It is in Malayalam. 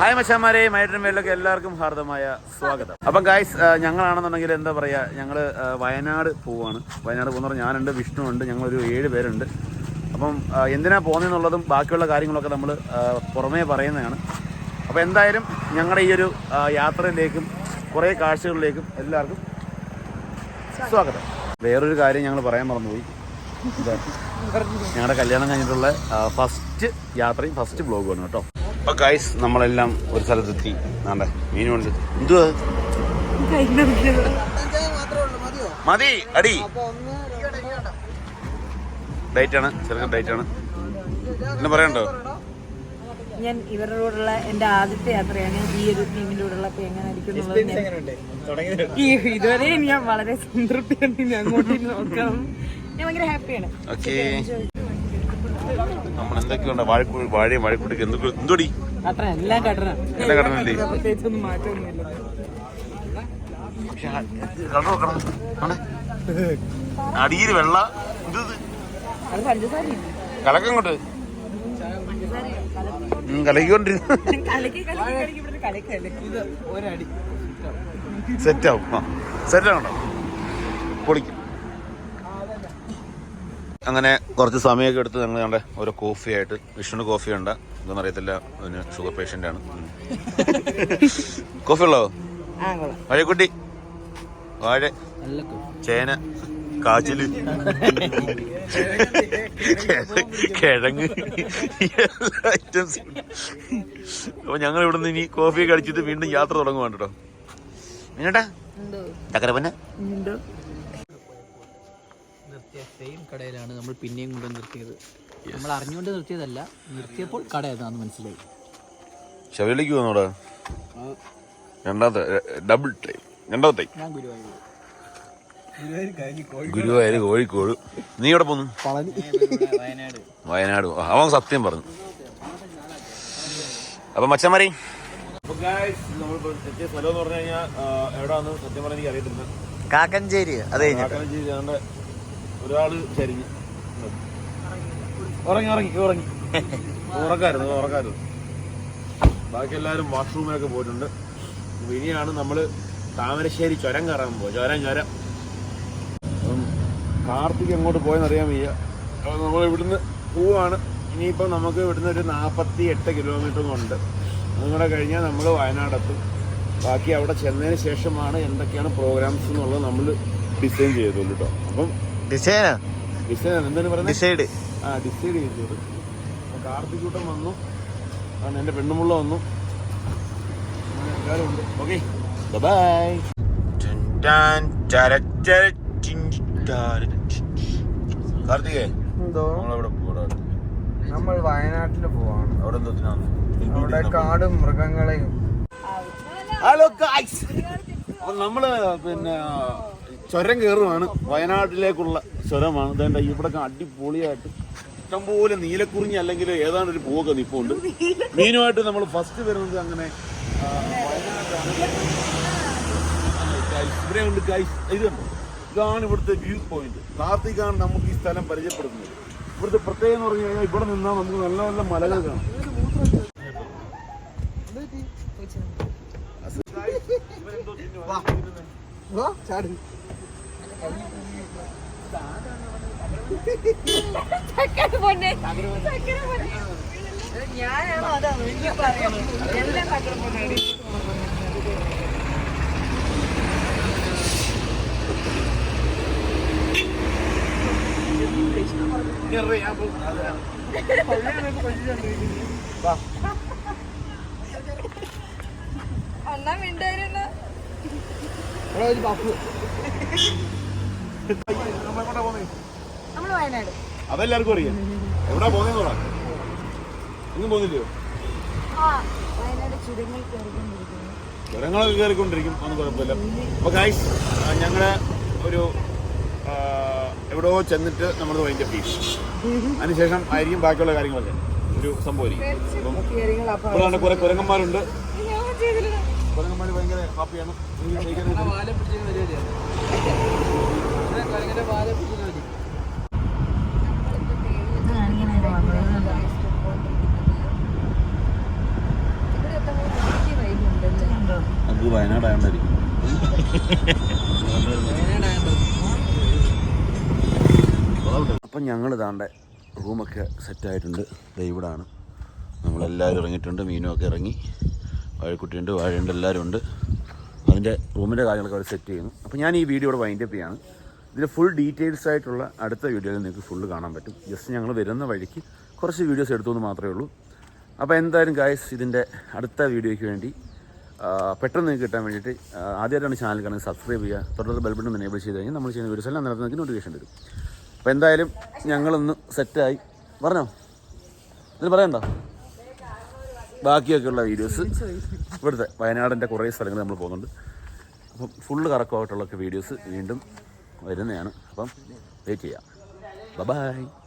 ഹായ് മച്ചാമാരെ മൈഡ്രീം മേലൊക്കെ എല്ലാവർക്കും ഹാർദമായ സ്വാഗതം. അപ്പം ഗായ്സ് ഞങ്ങളാണെന്നുണ്ടെങ്കിൽ എന്താ പറയുക ഞങ്ങൾ വയനാട് പോവാണ്. വയനാട് പോകുന്ന ഞാനുണ്ട് വിഷ്ണു ഉണ്ട് ഞങ്ങളൊരു ഏഴ് പേരുണ്ട്. അപ്പം എന്തിനാ പോകുന്നതെന്നുള്ളതും ബാക്കിയുള്ള കാര്യങ്ങളൊക്കെ നമ്മൾ പുറമേ പറയുന്നതാണ്. അപ്പോൾ എന്തായാലും ഞങ്ങളുടെ ഈ ഒരു യാത്രയിലേക്കും കുറേ കാഴ്ചകളിലേക്കും എല്ലാവർക്കും സ്വാഗതം. വേറൊരു കാര്യം ഞങ്ങൾ പറയാൻ മറന്നുപോയി. ഞങ്ങളുടെ കല്യാണം കഴിഞ്ഞിട്ടുള്ള ഫസ്റ്റ് യാത്രയും ഫസ്റ്റ് ബ്ലോഗുമാണ് കേട്ടോ. അപ്പൊ ഗൈസ് നമ്മളെല്ലാം ഒരു സ്ഥലത്തെത്തി. നാണ്ടെ മീനുണ്ട്. എന്തുവാ? മതി അടി. ഡേറ്റ് ആണ് ചെറുക്കൻ ഡേറ്റ് ആണ്. എന്നെ പറയണ്ടോ? ഞാൻ ഇവരോടുള്ള എന്റെ ആദ്യത്തെ യാത്രയാണ്. ഈ ഒരു ടീമിന്റെ കൂടെയുള്ള അപ്പൊ എങ്ങനെ ആയിരിക്കും എന്നുള്ളത് ഞാൻ- ഈ ഇതുവരെ ഞാൻ വളരെ സംതൃപ്തിയാണ് ഞാൻ അങ്ങോട്ട് ഇനി നോക്കണം ഞാൻ ഭയങ്കര ഹാപ്പിയാണ് ഓക്കെ നമ്മൾ എന്തൊക്കെയുണ്ട് വാഴക്കുഴി വാഴയും വാഴക്കുട്ടിക്ക് എന്തൊക്കെ എന്തോടി? എല്ലാം മാറ്റമൊന്നുമില്ല അടിയിൽ വെള്ള. ഇത്? കലക്കങ്ങോട്ട് കലക്കിക്കൊണ്ടിരുന്നു സെറ്റാവും സെറ്റാണോ പൊളിക്കും. അങ്ങനെ കുറച്ച് സമയമൊക്കെ എടുത്ത് ഞങ്ങൾ ഞങ്ങളുടെ ഒരു കോഫി ആയിട്ട് വിഷ്ണു കോഫി ഉണ്ട് ഇതൊന്നും അറിയത്തില്ല അതിന് ഷുഗർ പേഷ്യന്റ് ആണ്. കോഫി ഉള്ളോ? വഴക്കുട്ടി. വാഴ. നല്ല ചേന. കാച്ചിൽ. കിഴങ്ങ്. എല്ലാ ഐറ്റംസ് അപ്പൊ ഞങ്ങൾ ഇവിടുന്ന് ഇനി കോഫി കഴിച്ചിട്ട് വീണ്ടും യാത്ര തുടങ്ങുവാണ് കേട്ടോ. മിന്നട്ടാ. എന്തോ? ചക്കരപ്പന്ന. സെയിം കടയിലാണ് നമ്മൾ പിന്നെയും കൊണ്ട് നിർത്തിയത്. നമ്മൾ അറിഞ്ഞുകൊണ്ട് നിർത്തിയതല്ല നിർത്തിയപ്പോൾ കട ഏതാന്ന് മനസ്സിലായി. ശബരിലേക്ക് വന്നോടാ രണ്ടാമത്തെ ഡബിൾ ടൈം രണ്ടാമത്തെ. ഞാൻ ഗുരുവായൂർ ഗുരുവായൂർ കോഴിക്കോട് നീ എവിടെ പോന്നു? വയനാട്. അവൻ സത്യം പറഞ്ഞു. അപ്പൊ മച്ചമാരി എത്തിയ സ്ഥലം എന്ന് പറഞ്ഞു കഴിഞ്ഞാൽ എവിടാന്ന് സത്യം പറഞ്ഞാൽ എനിക്ക് അറിയത്തില്ല. കാക്കഞ്ചേരി അത് ഞങ്ങളുടെ ഒരാൾ ചരിഞ്ഞ്. ഉറങ്ങി ഉറങ്ങി ഉറങ്ങി. ഉറക്കായിരുന്നു ഉറക്കായിരുന്നു. ബാക്കി എല്ലാവരും വാഷ്റൂമിലൊക്കെ പോയിട്ടുണ്ട്. ഇനിയാണ് നമ്മൾ താമരശ്ശേരി ചുരം കയറാൻ പോവുക. ചുരം ചുരം. കാർത്തിക് എങ്ങോട്ട് പോയെന്ന് അറിയാൻ വയ്യ. അപ്പോൾ നമ്മൾ ഇവിടുന്ന് പോവാണ്. ഇനിയിപ്പോൾ നമുക്ക് ഇവിടുന്ന് ഒരു നാൽപ്പത്തി എട്ട് കിലോമീറ്റർ ഉണ്ട്. അതും കഴിഞ്ഞാൽ നമ്മൾ വയനാടെത്തും. ബാക്കി അവിടെ ചെന്നതിന് ശേഷമാണ് എന്തൊക്കെയാണ് പ്രോഗ്രാംസ് എന്നുള്ളത് നമ്മൾ ഡിസൈൻ ചെയ്തോളൂ കേട്ടോ അപ്പം ഡിസൈനാ ഡിസൈൻ എന്താണ് പറയുന്നത്? ഡിസൈഡ്. ആ ഡിസൈഡ് ചെയ്തത് അപ്പോൾ കാർത്തിക് കൂട്ടം വന്നു. ആണ് എന്റെ പെണ്ണുമുള്ള വന്നു. എല്ലാവരും ഓക്കെ ബൈ കാർത്തികേ നമ്മളവിടെ പോടാ. നമ്മൾ വയനാട്ടിൽ പോവാണ്. അവിടെ എന്തൊക്കെയാണ് അവിടെ കാടും മൃഗങ്ങളെയും. ഹലോ ഗായ്സ് അപ്പൊ നമ്മൾ പിന്നെ ചുരം കയറുവാണ്. വയനാട്ടിലേക്കുള്ള ചുരമാണ്. ഇതേണ്ട ഇവിടെ അടിപൊളിയായിട്ട് ഇഷ്ടംപോലെ നീലക്കുറിഞ്ഞി അല്ലെങ്കിൽ ഏതാണ്ട് ഒരു പൂവൊക്കെ നിപ്പുണ്ട്. മീനുമായിട്ട് നമ്മൾ ഫസ്റ്റ് വരുന്നത് അങ്ങനെ ഇവിടെ ഉണ്ട്? ഇതാണ് ഇവിടുത്തെ വ്യൂ പോയിന്റ് കാർത്തികാണ് നമുക്ക് ഈ സ്ഥലം പരിചയപ്പെടുന്നത് ഇവിടുത്തെ പ്രത്യേകം എന്ന് പറഞ്ഞു കഴിഞ്ഞാൽ ഇവിടെ നിന്നാൽ നമുക്ക് നല്ല നല്ല മലകൾ കാണാം. ഞാനാണോ അതാ എനിക്ക് പറയണം എല്ലാം തകർപ്പുണ്ടായി അണ്ണാ മിണ്ടായിരുന്ന? അതെല്ലാവർക്കും അറിയാം. എവിടാ പോകുന്നതെന്ന് പറ. ഒന്നും കയറിക്കൊണ്ടിരിക്കുന്നു. ചുരങ്ങളൊക്കെ കയറിക്കൊണ്ടിരിക്കും. അതൊന്നും കുഴപ്പമില്ല. അപ്പൊ ഗൈസ് ഞങ്ങൾ ഒരു എവിടെയോ ചെന്നിട്ട് നമ്മൾ വൈൻഡ് അപ്പ് ചെയ്യും അതിനുശേഷം ആയിരിക്കും ബാക്കിയുള്ള കാര്യങ്ങളൊക്കെ. ഒരു സംഭവം അപ്പം കാര്യങ്ങൾ അപ്പൊ ഇപ്പോൾ അവിടെ കുറെ കുരങ്ങന്മാരുണ്ട്. കുരങ്ങന്മാർ ഭയങ്കര ഹാപ്പിയാണ് ഇത് വയനാടായോണ്ടായിരിക്കും അപ്പം ഞങ്ങൾ ഇതാണ്ട് റൂമൊക്കെ സെറ്റായിട്ടുണ്ട്. ദേ ഇവിടാണ്. നമ്മളെല്ലാവരും ഇറങ്ങിയിട്ടുണ്ട്. മീനുമൊക്കെ ഇറങ്ങി. വാഴക്കുട്ടിയുണ്ട് വാഴയുണ്ട് എല്ലാവരും ഉണ്ട് അതിന്റെ റൂമിന്റെ കാര്യങ്ങളൊക്കെ അവർ സെറ്റ് ചെയ്യുന്നു. അപ്പോൾ ഞാൻ ഈ വീഡിയോ ഇവിടെ വൈൻഡപ്പ് ചെയ്യാണ്. ഇതിന്റെ ഫുൾ ഡീറ്റെയിൽസ് ആയിട്ടുള്ള അടുത്ത വീഡിയോയിൽ നിങ്ങൾക്ക് ഫുള്ള് കാണാൻ പറ്റും. ജസ്റ്റ് ഞങ്ങൾ വരുന്ന വഴിക്ക് കുറച്ച് വീഡിയോസ് എടുത്തു എന്ന് മാത്രമേ ഉള്ളൂ. അപ്പോൾ എന്തായാലും ഗായ്സ് ഇതിന്റെ അടുത്ത വീഡിയോയ്ക്ക് വേണ്ടി പെട്ടെന്ന് നിങ്ങൾക്ക് കിട്ടാൻ വേണ്ടിയിട്ട് ആദ്യമായിട്ടാണ് ചാനൽ കാണുന്നത്. സബ്സ്ക്രൈബ് ചെയ്യുക. തുടർന്ന് ബെൽ ബട്ടൺ എനേബിൾ ചെയ്ത് കഴിഞ്ഞാൽ നമ്മൾ ചെയ്യുന്ന വീഡിയോസ് എല്ലാം നേരത്തെ നിങ്ങൾക്ക് നോട്ടിഫിക്കേഷൻ വരും. അപ്പോൾ എന്തായാലും ഞങ്ങളൊന്ന് സെറ്റായി പറഞ്ഞോ? ഇതിൽ പറയണ്ടോ? ബാക്കിയൊക്കെയുള്ള വീഡിയോസ് ഇവിടുത്തെ വയനാടിന്റെ കുറേ സ്ഥലങ്ങൾ നമ്മൾ പോകുന്നുണ്ട്. അപ്പം ഫുള്ള് കറക്കമായിട്ടുള്ളൊക്കെ വീഡിയോസ് വീണ്ടും വരുന്നതാണ്. അപ്പം വെയിറ്റ് ചെയ്യാം. ബൈ